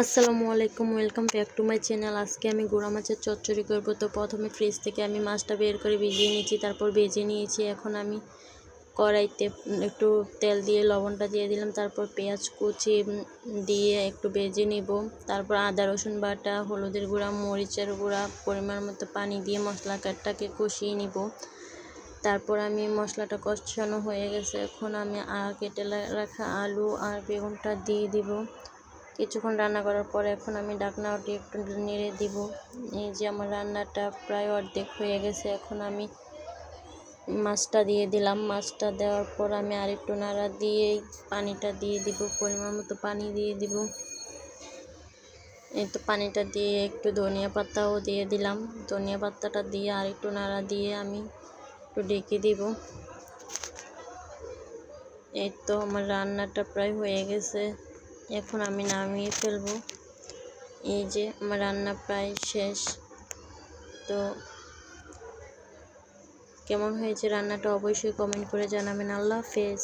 আসসালামু আলাইকুম, welcome back to my channel. আজকে আমি গুঁড়া মাছের চচ্চড়ি করব। তো প্রথমে ফ্রিজ থেকে আমি মাছটা বের করে ভিজিয়ে নিয়েছি, তারপর ভেজে নিয়েছি। এখন আমি কড়াইতে একটু তেল দিয়ে লবণটা দিয়ে দিলাম, তারপর পেঁয়াজ কুচি দিয়ে একটু ভেজে নিব। তারপর আদা, রসুন বাটা, হলুদের গুঁড়া, মরিচের গুঁড়া, পরিমাণ মতো পানি দিয়ে মশলা কাঠটাকে কষিয়ে নিব। তারপর আমি মশলাটা কষানো হয়ে গেছে। এখন আমি কেটে রাখা আলু আর বেগুনটা দিয়ে দিব। কিছুক্ষণ রান্না করার পর এখন আমি ডাকনাটি একটু নেড়ে দিব। এই যে আমার রান্নাটা প্রায় অর্ধেক হয়ে গেছে, এখন আমি মাছটা দিয়ে দিলাম। মাছটা দেওয়ার পর আমি আরেকটু নাড়া দিয়ে পানিটা দিয়ে দিব, পরিমাণ মতো পানি দিয়ে দিব। এই তো পানিটা দিয়ে একটু ধনিয়া পাতাও দিয়ে দিলাম। ধনিয়া পাতাটা দিয়ে আরেকটু নাড়া দিয়ে আমি একটু ডেকে দিব। এই তো আমার রান্নাটা প্রায় হয়ে গেছে। এখন আমি নামিয়ে ফেলব। এই যে আমার রান্না প্রায় শেষ। তো কেমন হয়েছে রান্নাটা অবশ্যই কমেন্ট করে জানাবেন। আল্লাহ হাফেজ।